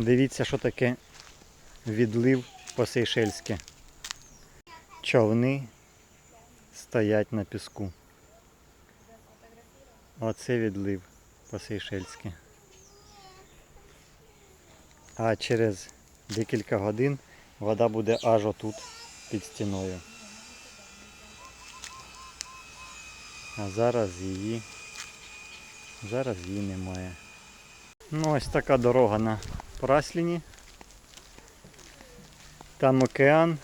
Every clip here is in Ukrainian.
Дивіться, що таке відлив по-сейшельськи. Човни стоять на піску. Оце відлив по-сейшельськи. А через декілька годин вода буде аж отут під стіною. А зараз її. Зараз її немає. Ну ось така дорога на Прасліні. Там океан,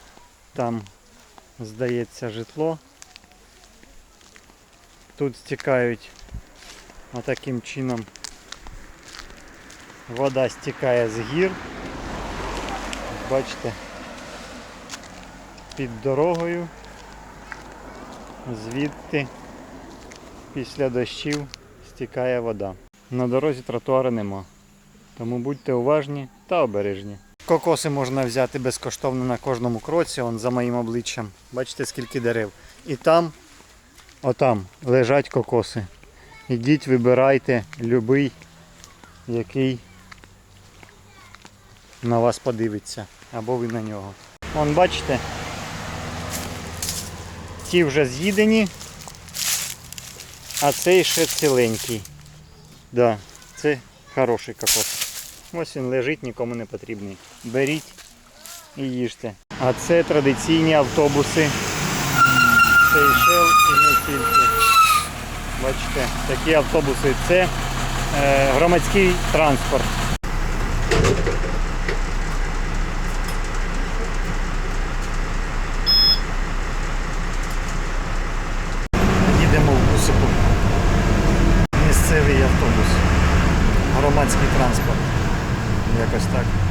там здається житло. Тут стікають отаким чином. Вода стікає з гір. Бачите, під дорогою. Звідти після дощів стікає вода. На дорозі тротуару нема. Тому будьте уважні та обережні. Кокоси можна взяти безкоштовно на кожному кроці, он за моїм обличчям. Бачите, скільки дерев. І там, отам, лежать кокоси. Ідіть, вибирайте любий, який на вас подивиться. Або ви на нього. Вон бачите, ті вже з'їдені, а цей ще ціленький. Да, це хороший кокос. Ось він лежить, нікому не потрібний. Беріть і їжте. А це традиційні автобуси. Сейшел і не тільки. Бачите, такі автобуси. Це е, громадський транспорт. Їдемо в бусику. Місцевий автобус. Громадський транспорт. Якось так.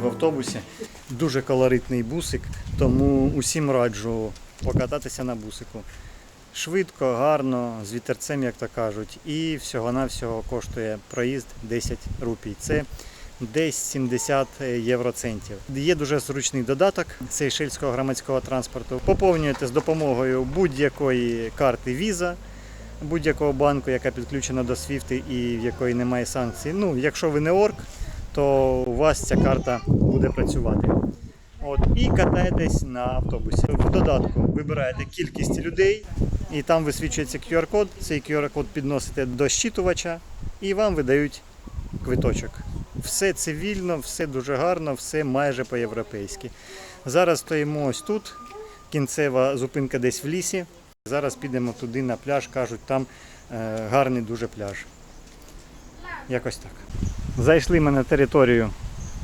В автобусі. Дуже колоритний бусик, тому усім раджу покататися на бусику. Швидко, гарно, з вітерцем, як то кажуть, і всього-навсього коштує проїзд 10 рупій. Це десь 70 євроцентів. Є дуже зручний додаток сейшельського громадського транспорту. Поповнюєте з допомогою будь-якої карти Visa, будь-якого банку, яка підключена до SWIFT і в якої немає санкцій. Ну, якщо ви не орк, то у вас ця карта буде працювати. От, і катаєтесь на автобусі. В додатку вибираєте кількість людей, і там висвічується QR-код. Цей QR-код підносите до щитувача і вам видають квиточок. Все цивільно, все дуже гарно, все майже по-європейськи. Зараз стоїмо ось тут, кінцева зупинка десь в лісі. Зараз підемо туди на пляж, кажуть, там е, гарний дуже пляж. Якось так. Зайшли ми на територію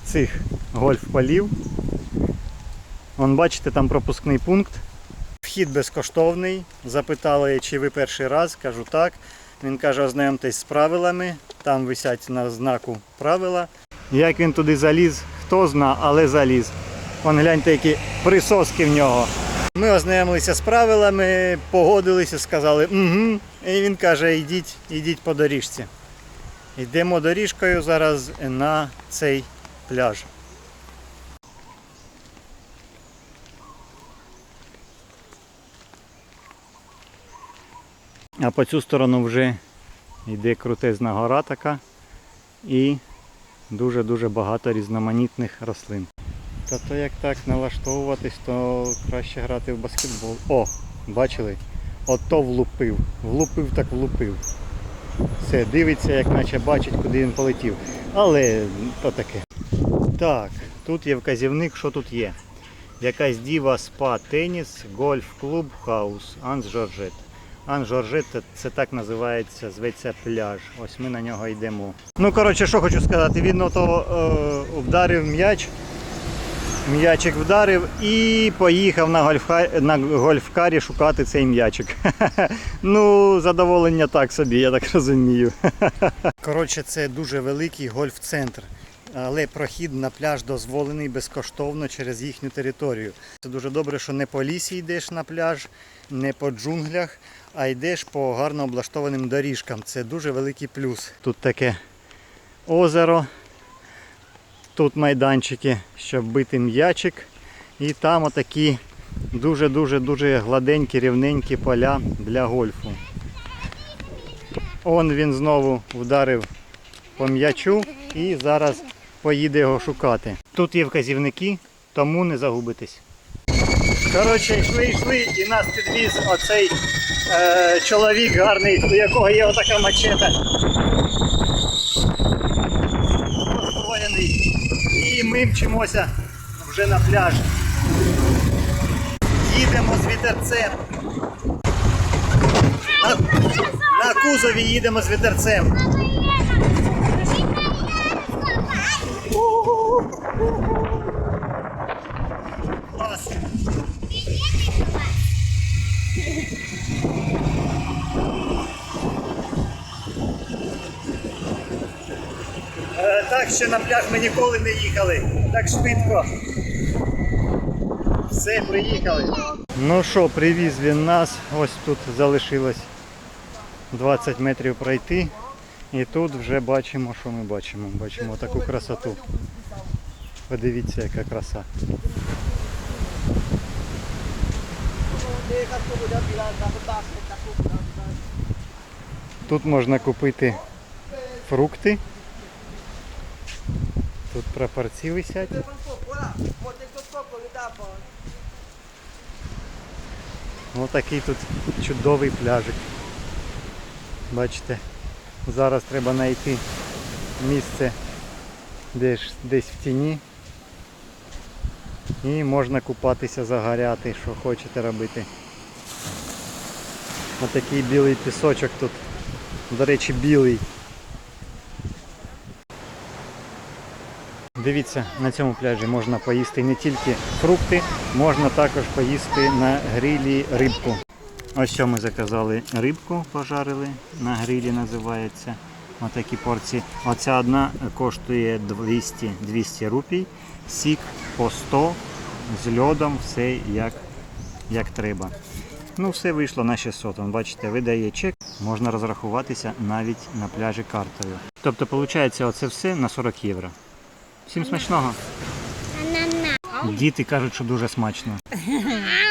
цих гольф-полів. Вон бачите, там пропускний пункт. Вхід безкоштовний. Запитали, чи ви перший раз. Кажу так. Він каже, ознайомтесь з правилами. Там висять на знаку правила. Як він туди заліз, хто зна, але заліз. Вон гляньте, які присоски в нього. Ми ознайомилися з правилами, погодилися, сказали угу. І він каже, йдіть, йдіть по доріжці. Йдемо доріжкою зараз на цей пляж. А по цю сторону вже йде крутезна гора така і дуже-дуже багато різноманітних рослин. Та то як так налаштовуватись, то краще грати в баскетбол. О, бачили? Ото влупив. Влупив так влупив. Все, дивиться, як наче бачить, куди він полетів. Але то таке. Так, тут є вказівник, що тут є. Якась діва, спа, теніс, гольф, клуб, хаус, Анс Жоржет. Анс Жоржет це так називається, зветься пляж. Ось ми на нього йдемо. Ну, коротше, що хочу сказати, він ото е, вдарив м'яч. М'ячик вдарив і поїхав на, гольфха... на гольфкарі шукати цей м'ячик. ну, задоволення так собі, я так розумію. Коротше, це дуже великий гольф-центр. але прохід на пляж дозволений безкоштовно через їхню територію. Це дуже добре, що не по лісі йдеш на пляж, не по джунглях, а йдеш по гарно облаштованим доріжкам. Це дуже великий плюс. Тут таке озеро, тут майданчики, щоб бити м'ячик, і там отакі дуже-дуже дуже гладенькі, рівненькі поля для гольфу. Он він знову вдарив по м'ячу і зараз поїде його шукати. Тут є вказівники, тому не загубитесь. Коротше, йшли, йшли, і нас підвіз оцей е, чоловік гарний, у якого є отака мачета. Озброєний. І ми мчимося вже на пляж. Їдемо з вітерцем. На, на кузові їдемо з вітерцем. Так ще на пляж ми ніколи не їхали. Так швидко. Все, приїхали. Ну що, привіз він нас. Ось тут залишилось 20 метрів пройти. І тут вже бачимо, що ми бачимо. Бачимо таку красоту. Подивіться, яка краса. Тут можна купити фрукти. Тут прапорці висять. Ось такий тут чудовий пляжик. Бачите, зараз треба знайти місце десь, десь в тіні. І можна купатися, загоряти, що хочете робити. Ось такий білий пісочок тут. До речі, білий. Дивіться, на цьому пляжі можна поїсти не тільки фрукти, можна також поїсти на грилі рибку. Ось що ми заказали рибку, пожарили на грилі називається. Отакі порції. Оця одна коштує 200, 200 рупій, сік по 100 з льодом, все як, як треба. Ну, все вийшло на 600. Вон, бачите, видає чек, можна розрахуватися навіть на пляжі картою. Тобто, виходить, оце все на 40 євро. Всім смачного. Діти кажуть, що дуже смачно.